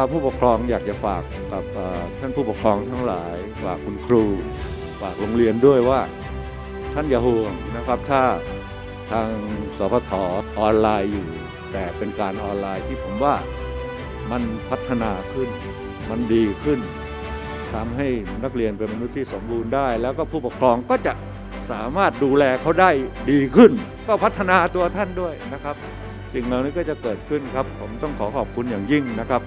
าผู้ปกครองอยากจะฝากกับท่านผู้ปกครองทั้งหลายฝากคุณครูฝากโรงเรียนด้วยว่าท่านอย่าห่วงนะครับ ถ้าทางสพทออนไลน์อยู่ แต่เป็นการออนไลน์ที่ผมว่ามันพัฒนาขึ้น มันดีขึ้นทำให้นักเรียนเป็นมนุษย์ที่สมบูรณ์ได้ แล้วก็ผู้ปกครองก็จะสามารถดูแลเขาได้ดีขึ้น ก็พัฒนาตัวท่านด้วยนะครับ สิ่งเหล่านี้ก็จะเกิดขึ้นครับ ผมต้องขอขอบคุณอย่างยิ่งนะครับ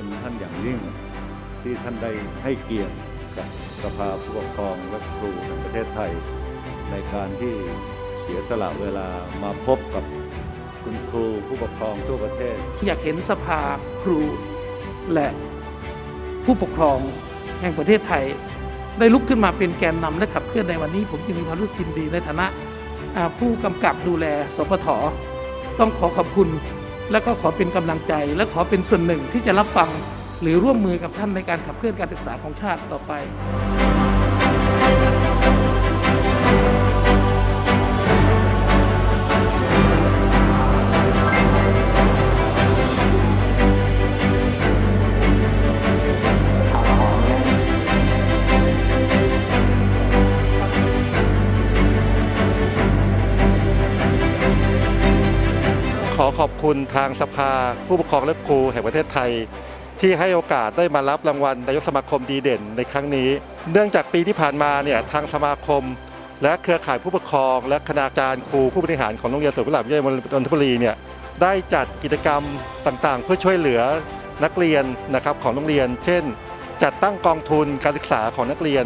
คุณท่านอย่างยิ่ง ที่ท่านได้ให้เกียรติกับสภาผู้ปกครองและครูแห่งประเทศไทย ในการที่เสียสละเวลามาพบกับคุณครูผู้ปกครองทั่วประเทศ อยากเห็นสภาครูและผู้ปกครองแห่งประเทศไทย ได้ลุกขึ้นมาเป็นแกนนำและขับเคลื่อนในวันนี้ ผมจึงมีความรู้สึกยินดีในฐานะผู้กำกับดูแลสปทต้องขอขอบคุณ และก็ขอเป็นกำลังใจ และขอเป็นส่วนหนึ่งที่จะรับฟัง หรือร่วมมือกับท่านในการขับเคลื่อนการศึกษาของชาติต่อไป ขอขอบคุณทางสภา ผู้ปกครองและครูแห่งประเทศไทย ที่ให้โอกาสได้มารับรางวัลนายกสมาคมดีเด่นในครั้งนี้ เนื่องจากปีที่ผ่านมาเนี่ยทางสมาคม และเครือข่ายผู้ปกครอง และคณาจารย์ครูผู้บริหารของโรงเรียนสวนกุหลาบวิทยาลัยนนทบุรีเนี่ยได้จัดกิจกรรมต่างๆ เพื่อช่วยเหลือนักเรียนนะครับของโรงเรียน เช่น จัดตั้งกองทุนการศึกษาของนักเรียน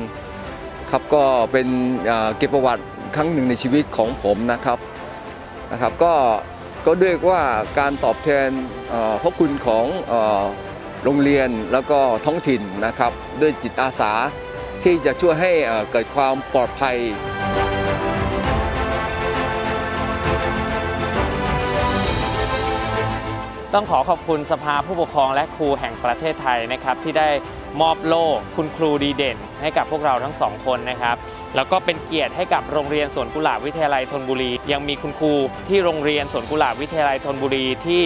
ครับก็เป็นอ่าเก็บประวัติครั้งหนึ่งในชีวิตของผมนะครับนะครับ ก็ ก็ด้วยกว่าการตอบแทนพระคุณของโรงเรียนแล้วก็ท้องถิ่นนะครับ ด้วยจิตอาสาที่จะช่วยให้เกิดความปลอดภัยต้องขอขอบคุณสภาผู้ปกครองและครูแห่งประเทศไทยนะครับ ที่ได้มอบโล่คุณครูดีเด่น ให้กับพวกเราทั้งสองคนนะครับ แล้วก็เป็นเกียรติให้กับโรงเรียนสวนกุหลาบวิทยาลัยธนบุรี ยังมีคุณครูที่โรงเรียนสวนกุหลาบวิทยาลัยธนบุรีที่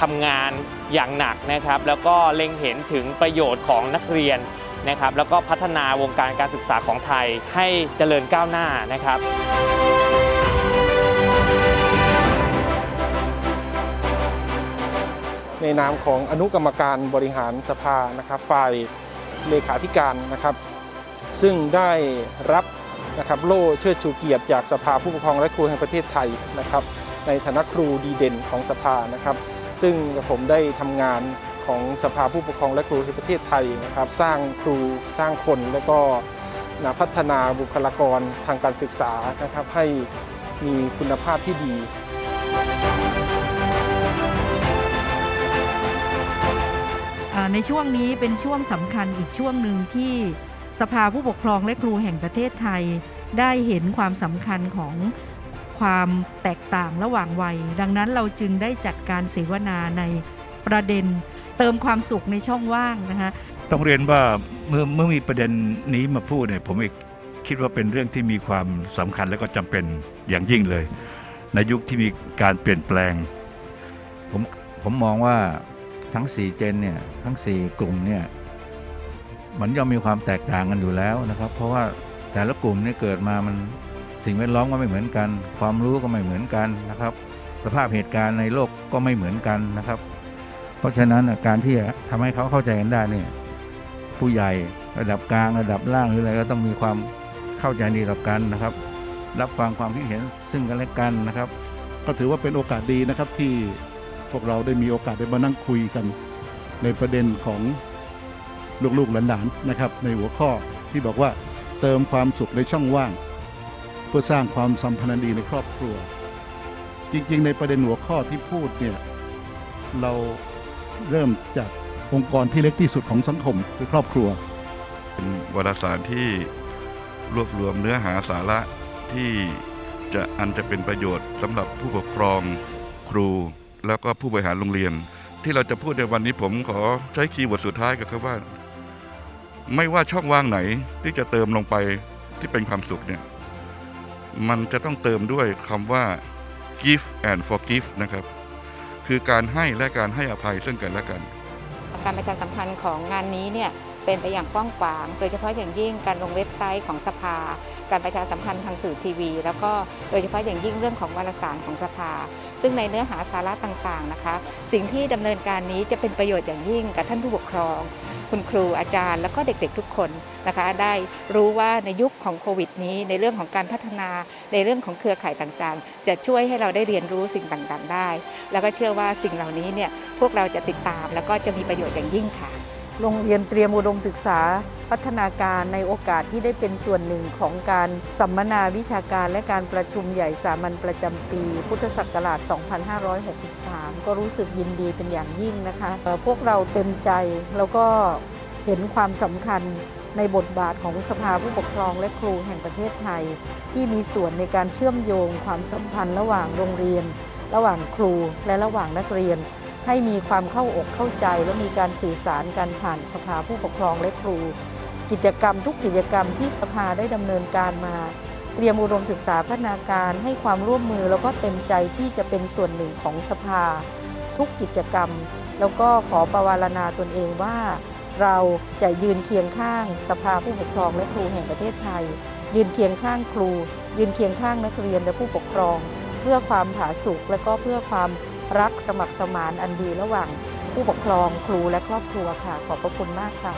ทำงานอย่างหนักนะครับ แล้วก็เล็งเห็นถึงประโยชน์ของนักเรียนนะครับ แล้วก็พัฒนาวงการการศึกษาของไทยให้เจริญก้าวหน้านะครับในนามของอนุกรรมการบริหารสภานะครับฝ่ายเลขาธิการนะครับ ซึ่งได้รับ นะครับโล่เชิดชูเกียรติจากสภาผู้ปกครองและครูแห่งประเทศไทยนะครับ ในฐานะครูดีเด่นของสภานะครับ ซึ่งผมได้ทำงานของสภาผู้ปกครองและครูแห่งประเทศไทยนะครับ สร้างครูสร้างคนและก็นะพัฒนาบุคลากรทางการศึกษานะครับ ให้มีคุณภาพที่ดีในช่วงนี้เป็นช่วงสำคัญอีกช่วงหนึ่งที่ สภาผู้ปกครองและครูแห่งประเทศไทย ได้เห็นความสำคัญของความแตกต่างระหว่างวัย ดังนั้นเราจึงได้จัดการเสวนาในประเด็น เติมความสุขในช่องว่างนะคะต้องเรียนว่าเมื่อเมื่อมีประเด็นนี้มาพูดเนี่ยผมเองคิดว่าเป็นเรื่องที่มีความสำคัญและก็จำเป็นอย่างยิ่งเลย ในยุคที่มีการเปลี่ยนแปลง ผมผมมองว่าทั้ง 4 เจนเนี่ยทั้ง 4 กลุ่มเนี่ย มันย่อมมีความแตกต่างกันอยู่แล้วนะครับ เพราะว่าแต่ละกลุ่มเนี่ยเกิดมามันสิ่งแวดล้อมก็ไม่เหมือนกัน ความรู้ก็ไม่เหมือนกันนะครับ สภาพเหตุการณ์ในโลกก็ไม่เหมือนกันนะครับ เพราะฉะนั้นการที่จะทำให้เขาเข้าใจกันได้เนี่ยผู้ใหญ่ระดับกลางระดับล่างหรืออะไรก็ต้องมีความเข้าใจดีต่อกันนะครับ รับฟังความคิดเห็นซึ่งกันและกันนะครับ ก็ถือว่าเป็นโอกาสดีนะครับที่พวกเราได้มีโอกาสได้มานั่งคุยกัน ในประเด็นของ ลูกๆหลานๆนะครับในหัวข้อที่บอกว่าเติมความสุขในช่องว่าง เพื่อสร้างความสัมพันธ์ดีในครอบครัว จริงๆ ในประเด็นหัวข้อที่พูดเนี่ยเราเริ่มจากองค์กรที่เล็กที่สุดของสังคมคือครอบครัว เป็นวารสารที่รวบรวมเนื้อหาสาระที่จะอันจะเป็นประโยชน์สำหรับผู้ปกครองครู แล้วก็ผู้บริหารโรงเรียน ที่เราจะพูดในวันนี้ผมขอใช้คีย์เวิร์ดสุดท้ายก็คือว่า ไม่ว่าช่องว่างไหนที่จะเติมลงไปที่เป็นความสุขเนี่ยมันจะต้องเติมด้วยคำว่า give and forgive นะครับ คือการให้และการให้อภัยซึ่งกันและกัน การประชาสัมพันธ์ของงานนี้เนี่ย เป็นไปอย่างกว้างขวาง โดยเฉพาะอย่างยิ่งการลงเว็บไซต์ของสภา การประชาสัมพันธ์ทางสื่อทีวี แล้วก็โดยเฉพาะอย่างยิ่งเรื่องของวารสารของสภา ซึ่งในเนื้อหาสาระต่างๆนะคะ สิ่งที่ดำเนินการนี้จะเป็นประโยชน์อย่างยิ่งกับท่านผู้ปกครอง คุณครูอาจารย์ แล้วก็เด็กๆทุกคนนะคะได้รู้ว่าในยุคของโควิดนี้ ในเรื่องของการพัฒนาในเรื่องของเครือข่ายต่างๆ จะช่วยให้เราได้เรียนรู้สิ่งต่างๆ ได้ แล้วก็เชื่อว่าสิ่งเหล่านี้เนี่ยพวกเราจะติดตามแล้วก็จะมีประโยชน์อย่างยิ่งค่ะ โรงเรียนเตรียมอุดมศึกษาพัฒนาการในโอกาสที่ได้เป็นส่วนหนึ่งของการสัมมนาวิชาการและการประชุมใหญ่สามัญประจำปี พุทธศักราช 2563 ก็รู้สึกยินดีเป็นอย่างยิ่งนะคะ พวกเราเต็มใจแล้วก็เห็นความสำคัญในบทบาทของสภาผู้ปกครองและครูแห่งประเทศไทย ที่มีส่วนในการเชื่อมโยงความสัมพันธ์ระหว่างโรงเรียน ระหว่างครูและระหว่างนักเรียน ให้มีความเข้าอกเข้าใจและมีการสื่อสารกันผ่านสภาผู้ปกครองและครู กิจกรรมทุกกิจกรรมที่สภาได้ดำเนินการมา เตรียมอุดมศึกษาพัฒนาการให้ความร่วมมือแล้วก็เต็มใจที่จะเป็นส่วนหนึ่งของสภา ทุกกิจกรรม แล้วก็ขอประวารณาตนเองว่า เราจะยืนเคียงข้างสภาผู้ปกครองและครูแห่งประเทศไทย ยืนเคียงข้างครู ยืนเคียงข้างนักเรียนและผู้ปกครอง เพื่อความผาสุกและก็เพื่อความ รักสมัครสมานอันดีระหว่างผู้ปกครองครูและครอบครัวค่ะ ขอบพระคุณมากค่ะ